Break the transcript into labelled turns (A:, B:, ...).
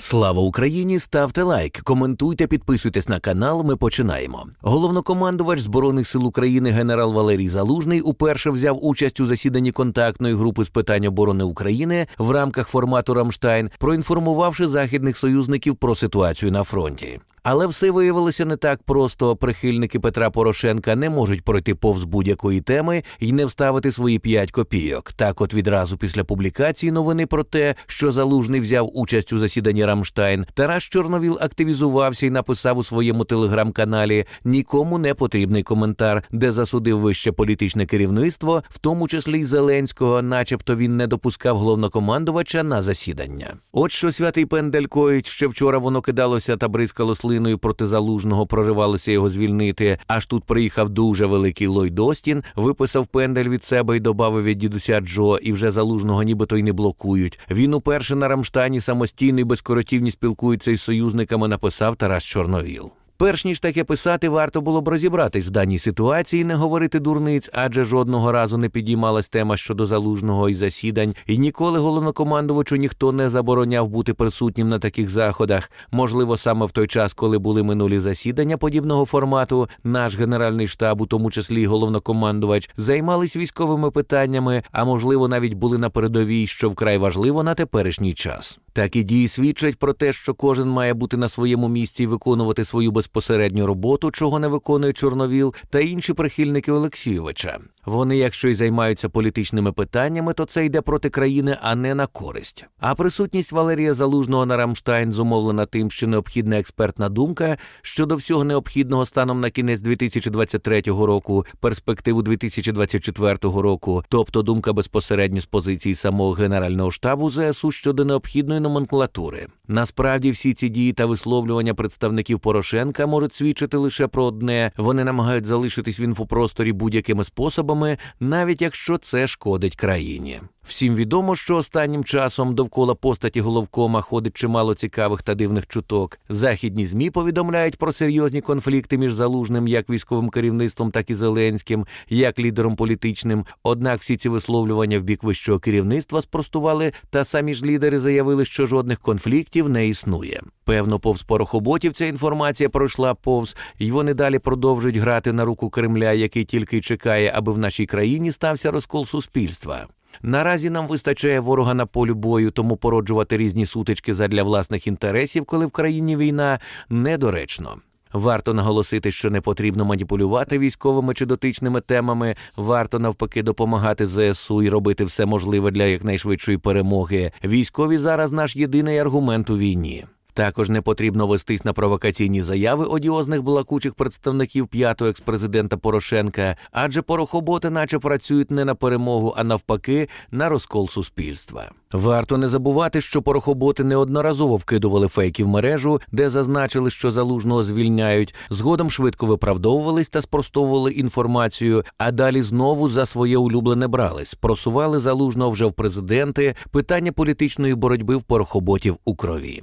A: Слава Україні! Ставте лайк, коментуйте, підписуйтесь на канал. Ми починаємо. Головнокомандувач збройних сил України генерал Валерій Залужний уперше взяв участь у засіданні контактної групи з питань оборони України в рамках формату Рамштайн, проінформувавши західних союзників про ситуацію на фронті. Але все виявилося не так просто. Прихильники Петра Порошенка не можуть пройти повз будь-якої теми і не вставити свої п'ять копійок. Так, от відразу після публікації новини про те, що залужний взяв участь у засіданні Рамштайн, Тарас Чорновіл активізувався і написав у своєму телеграм-каналі нікому не потрібний коментар, де засудив вище політичне керівництво, в тому числі й Зеленського, начебто він не допускав головнокомандувача на засідання. От що святий Пенделькоїть ще вчора воно кидалося та бризкало слиною проти залужного, проривалося його звільнити. Аж тут приїхав дуже великий Лой Достін, виписав пендель від себе і добавив від дідуся Джо, і вже залужного нібито й не блокують. Він уперше на Рамштані самостійно і безкоротівні спілкується із союзниками, написав Тарас Чорновіл. Перш ніж таке писати, варто було б розібратись в даній ситуації, не говорити дурниць, адже жодного разу не підіймалась тема щодо залужного і засідань, і ніколи головнокомандувачу ніхто не забороняв бути присутнім на таких заходах. Можливо, саме в той час, коли були минулі засідання подібного формату, наш генеральний штаб, у тому числі головнокомандувач, займались військовими питаннями, а можливо, навіть були на передовій, що вкрай важливо на теперішній час. Такі дії свідчать про те, що кожен має бути на своєму місці і виконувати свою безпосередню роботу, чого не виконує Чорновіл та інші прихильники Олексійовича. Вони, якщо й займаються політичними питаннями, то це йде проти країни, а не на користь. А присутність Валерія Залужного на Рамштайн зумовлена тим, що необхідна експертна думка щодо всього необхідного станом на кінець 2023 року, перспективу 2024 року, тобто думка безпосередньо з позиції самого генерального штабу ЗСУ щодо необхідної номенклатури. Насправді всі ці дії та висловлювання представників Порошенка можуть свідчити лише про одне: вони намагають залишитись в інфопросторі будь-якими способами, навіть якщо це шкодить країні. Всім відомо, що останнім часом довкола постаті головкома ходить чимало цікавих та дивних чуток. Західні змі повідомляють про серйозні конфлікти між залужним як військовим керівництвом, так і Зеленським, як лідером політичним. Однак всі ці висловлювання в бік вищого керівництва спростували, та самі ж лідери заявили, що жодних конфліктів не існує. Певно, повз порохоботів ця інформація пройшла повз, і вони далі продовжують грати на руку Кремля, який тільки й чекає, аби в нашій країні стався розкол суспільства. Наразі нам вистачає ворога на полю бою, тому породжувати різні сутички задля власних інтересів, коли в країні війна, недоречно. Варто наголосити, що не потрібно маніпулювати військовими чи дотичними темами. Варто навпаки допомагати ЗСУ і робити все можливе для якнайшвидшої перемоги. Військові зараз наш єдиний аргумент у війні. Також не потрібно вестись на провокаційні заяви одіозних балакучих представників п'ятого експрезидента Порошенка, адже порохоботи, наче працюють не на перемогу, а навпаки, на розкол суспільства. Варто не забувати, що порохоботи неодноразово вкидували фейки в мережу, де зазначили, що залужного звільняють. Згодом швидко виправдовувались та спростовували інформацію, а далі знову за своє улюблене брались, просували залужного вже в президенти. Питання політичної боротьби в порохоботів у крові.